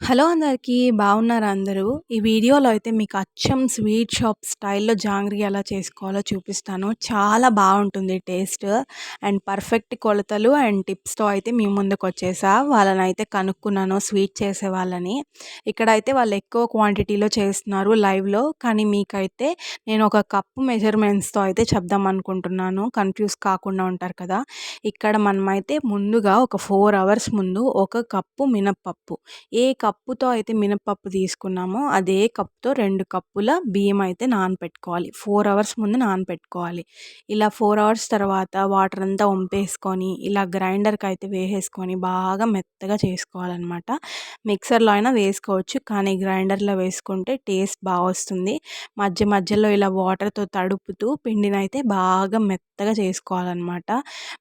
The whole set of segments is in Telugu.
హలో అందరికీ బాగున్నారా అందరూ? ఈ వీడియోలో అయితే మీకు అచ్చం స్వీట్ షాప్ స్టైల్లో జాంగ్రీ ఎలా చేసుకోవాలో చూపిస్తాను. చాలా బాగుంటుంది టేస్ట్ అండ్ పర్ఫెక్ట్ కొలతలు అండ్ టిప్స్తో అయితే మీ ముందుకు వచ్చేసా. వాళ్ళని అయితే కనుక్కున్నాను స్వీట్ చేసే వాళ్ళని. ఇక్కడైతే వాళ్ళు ఎక్కువ క్వాంటిటీలో చేస్తున్నారు లైవ్లో. కానీ మీకైతే నేను ఒక కప్పు మెజర్మెంట్స్తో అయితే చెప్దాం అనుకుంటున్నాను. కన్ఫ్యూజ్ కాకుండా ఉంటారు కదా. ఇక్కడ మనమైతే ముందుగా ఒక ఫోర్ అవర్స్ ముందు ఒక కప్పు మినప్పప్పు. ఏ కప్ కప్పుతో అయితే మినపప్పు తీసుకున్నామో. అదే కప్తో రెండు కప్పుల బియ్యం అయితే నానపెట్టుకోవాలి. ఫోర్ అవర్స్ ముందు నానపెట్టుకోవాలి. ఇలా ఫోర్ అవర్స్ తర్వాత వాటర్ అంతా వంపేసుకొని ఇలా గ్రైండర్కి అయితే వేసేసుకొని బాగా మెత్తగా చేసుకోవాలన్నమాట. మిక్సర్లో అయినా వేసుకోవచ్చు కానీ గ్రైండర్లో వేసుకుంటే టేస్ట్ బాగా వస్తుంది. మధ్య మధ్యలో ఇలా వాటర్తో తడుపుతూ పిండిని అయితే బాగా మెత్తగా చేసుకోవాలన్నమాట.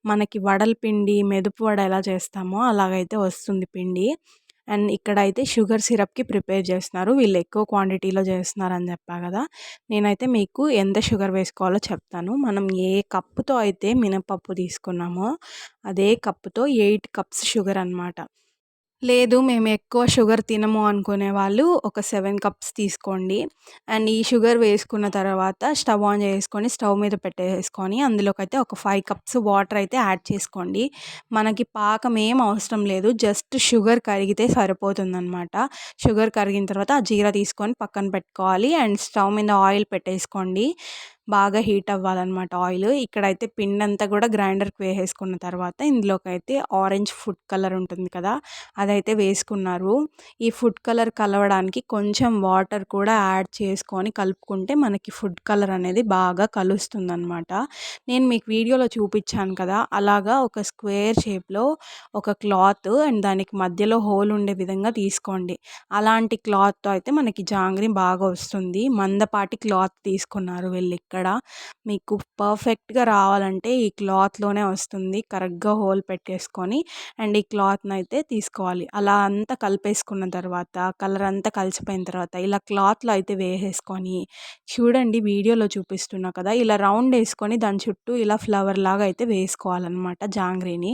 మనకి వడల పిండి మెదుపు వడ ఎలా చేస్తామో అలాగైతే వస్తుంది పిండి. అండ్ ఇక్కడైతే షుగర్ సిరప్కి ప్రిపేర్ చేస్తున్నారు. వీళ్ళు ఎక్కువ క్వాంటిటీలో చేస్తున్నారు అని చెప్పా కదా! నేనైతే మీకు ఎంత షుగర్ వేసుకోవాలో చెప్తాను. మనం ఏ కప్పుతో అయితే మినపప్పు తీసుకున్నామో అదే కప్పుతో ఎయిట్ కప్స్ షుగర్ అనమాట లేదు మేము ఎక్కువ షుగర్ తినము అనుకునే వాళ్ళు ఒక సెవెన్ కప్స్ తీసుకోండి. అండ్ ఈ షుగర్ వేసుకున్న తర్వాత స్టవ్ ఆన్ చేసుకొని స్టవ్ మీద పెట్టేసుకొని అందులోకైతే ఒక ఫైవ్ కప్స్ వాటర్ అయితే యాడ్ చేసుకోండి. మనకి పాకం ఏం అవసరం లేదు జస్ట్ షుగర్ కరిగితే సరిపోతుందన్నమాట. షుగర్ కరిగిన తర్వాత ఆ జీరా తీసుకొని పక్కన పెట్టుకోవాలి. అండ్ స్టవ్ మీద ఆయిల్ పెట్టేసుకోండి. బాగా హీట్ అవ్వాలన్నమాట ఆయిల్. ఇక్కడైతే పిండి అంతా కూడా గ్రైండర్కి వేసేసుకున్న తర్వాత ఇందులోకి అయితే ఆరెంజ్ ఫుడ్ కలర్ ఉంటుంది కదా అదైతే వేసుకున్నారు. ఈ ఫుడ్ కలర్ కలవడానికి కొంచెం వాటర్ కూడా యాడ్ చేసుకొని కలుపుకుంటే మనకి ఫుడ్ కలర్ అనేది బాగా కలుస్తుంది అనమాట నేను మీకు వీడియోలో చూపించాను కదా అలాగా ఒక స్క్వేర్ షేప్లో ఒక క్లాత్ అండ్ దానికి మధ్యలో హోల్ ఉండే విధంగా తీసుకోండి. అలాంటి క్లాత్తో అయితే మనకి జాంగ్రీ బాగా వస్తుంది. మందపాటి క్లాత్ తీసుకున్నారు వెళ్ళి ఇక్కడ. ఇక్కడ మీకు పర్ఫెక్ట్గా రావాలంటే ఈ క్లాత్లోనే వస్తుంది. కరెక్ట్గా హోల్ పెట్టేసుకొని అండ్ ఈ క్లాత్ని అయితే తీసుకోవాలి. అలా అంతా కలిపేసుకున్న తర్వాత కలర్ అంతా కలిసిపోయిన తర్వాత ఇలా క్లాత్లో అయితే వేసేసుకొని చూడండి వీడియోలో చూపిస్తున్నా కదా ఇలా రౌండ్ వేసుకొని దాని చుట్టూ ఇలా ఫ్లవర్ లాగా అయితే వేసుకోవాలన్నమాట జాంగ్రీని.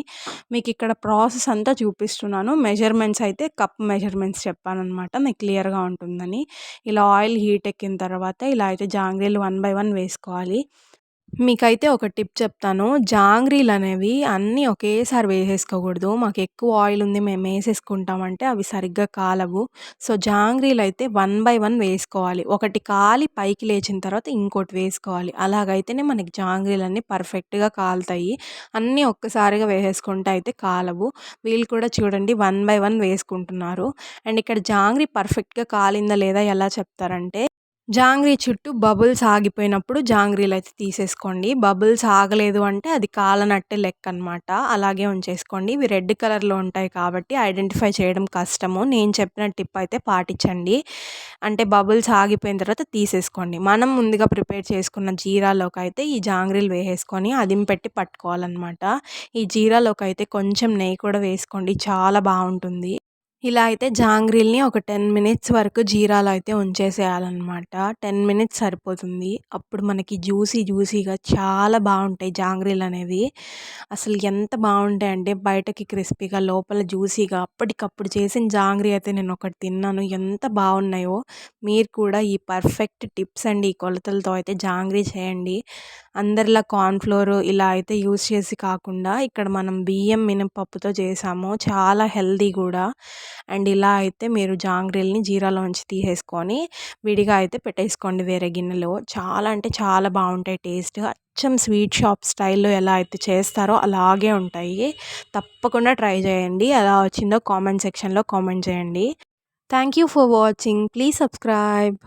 మీకు ఇక్కడ ప్రాసెస్ అంతా చూపిస్తున్నాను. మెజర్మెంట్స్ అయితే కప్ మెజర్మెంట్స్ చెప్పానమాట మీకు క్లియర్గా ఉంటుందని. ఇలా ఆయిల్ హీట్ ఎక్కిన తర్వాత ఇలా అయితే జాంగ్రీలు వన్ బై వన్ వేసుకోవాలి వేసుకోవాలి మీకైతే ఒక టిప్ చెప్తాను. జాంగ్రీలు అనేవి అన్నీ ఒకేసారి వేసేసుకోకూడదు. మాకు ఎక్కువ ఆయిల్ ఉంది మేము వేసేసుకుంటామంటే అవి సరిగ్గా కాలవు. సో జాంగ్రీలు అయితే వన్ బై వన్ వేసుకోవాలి. ఒకటి కాలి పైకి లేచిన తర్వాత ఇంకోటి వేసుకోవాలి. అలాగైతేనే మనకి జాంగ్రీలు అన్నీ పర్ఫెక్ట్గా కాలుతాయి. అన్నీ ఒక్కసారిగా వేసేసుకుంటే అయితే కాలవు. వీళ్ళు కూడా చూడండి వన్ బై వన్ వేసుకుంటున్నారు. అండ్ ఇక్కడ జాంగ్రీ పర్ఫెక్ట్గా కాలిందా లేదా ఎలా చెప్తారంటే జాంగ్రీ చుట్టూ బబుల్స్ ఆగిపోయినప్పుడు జాంగ్రీలు అయితే తీసేసుకోండి. బబుల్స్ ఆగలేదు అంటే అది కాలనట్టే లెక్క అనమాట అలాగే ఉంచేసుకోండి. ఇవి రెడ్ కలర్లో ఉంటాయి కాబట్టి ఐడెంటిఫై చేయడం కష్టము. నేను చెప్పిన టిప్ అయితే పాటించండి. అంటే బబుల్స్ ఆగిపోయిన తర్వాత తీసేసుకోండి. మనం ముందుగా ప్రిపేర్ చేసుకున్న జీరాలోకి అయితే ఈ జాంగ్రీలు వేసేసుకొని అదిం పెట్టి పట్టుకోవాలన్నమాట. ఈ జీరాలోకి అయితే కొంచెం నెయ్యి కూడా వేసుకోండి. చాలా బాగుంటుంది. ఇలా అయితే జాంగ్రీల్ని ఒక టెన్ మినిట్స్ వరకు జీరాలో అయితే ఉంచేసేయాలన్నమాట. టెన్ మినిట్స్ సరిపోతుంది. అప్పుడు మనకి జ్యూసీ జ్యూసీగా చాలా బాగుంటాయి జాంగ్రీలు అనేవి. అసలు ఎంత బాగుంటాయి అంటే బయటకి క్రిస్పీగా లోపల జ్యూసీగా అప్పటికప్పుడు చేసిన జాంగ్రీ అయితే నేను ఒకటి తిన్నాను. ఎంత బాగున్నాయో మీరు కూడా ఈ పర్ఫెక్ట్ టిప్స్ అండి ఈ కొలతలతో అయితే జాంగ్రీ చేయండి. అందరిలా కార్న్ఫ్లోర్ ఇలా అయితే యూస్ చేసి కాకుండా ఇక్కడ మనం బియ్యం మినపప్పుతో చేసాము. చాలా హెల్దీ కూడా. అండ్ ఇలా అయితే మీరు జాంగ్రీల్ని జీరాలోంచి తీసేసుకొని విడిగా అయితే పెట్టేసుకోండి వేరే గిన్నెలో. చాలా అంటే చాలా బాగుంటాయి టేస్ట్. అచ్చం స్వీట్ షాప్ స్టైల్లో ఎలా అయితే చేస్తారో అలాగే ఉంటాయి. తప్పకుండా ట్రై చేయండి. ఎలా వచ్చిందో కామెంట్ సెక్షన్లో కామెంట్ చేయండి. Thank you for watching. Please subscribe.